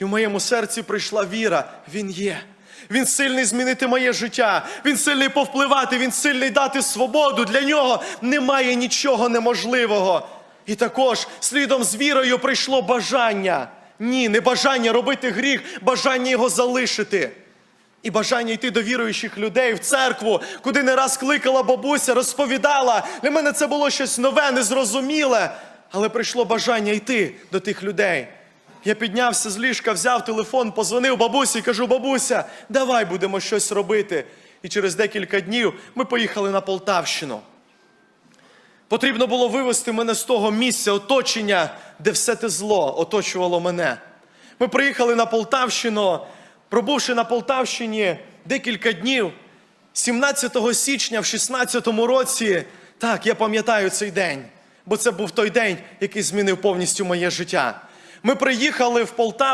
і в моєму серці прийшла віра. Він є. Він сильний змінити моє життя. Він сильний повпливати, він сильний дати свободу. Для нього немає нічого неможливого. І також слідом з вірою прийшло бажання. Ні, не бажання робити гріх, бажання його залишити. І бажання йти до віруючих людей в церкву, куди не раз кликала бабуся, розповідала. Для мене це було щось нове, незрозуміле. Але прийшло бажання йти до тих людей. Я піднявся з ліжка, взяв телефон, позвонив бабусі і кажу: бабуся, давай будемо щось робити. І через декілька днів ми поїхали на Полтавщину. Потрібно було вивести мене з того місця, оточення, де все те зло оточувало мене. Ми приїхали на Полтавщину, пробувши на Полтавщині декілька днів, 17 січня в 16-му році, так, я пам'ятаю цей день, бо це був той день, який змінив повністю моє життя. Ми приїхали в Полтаву.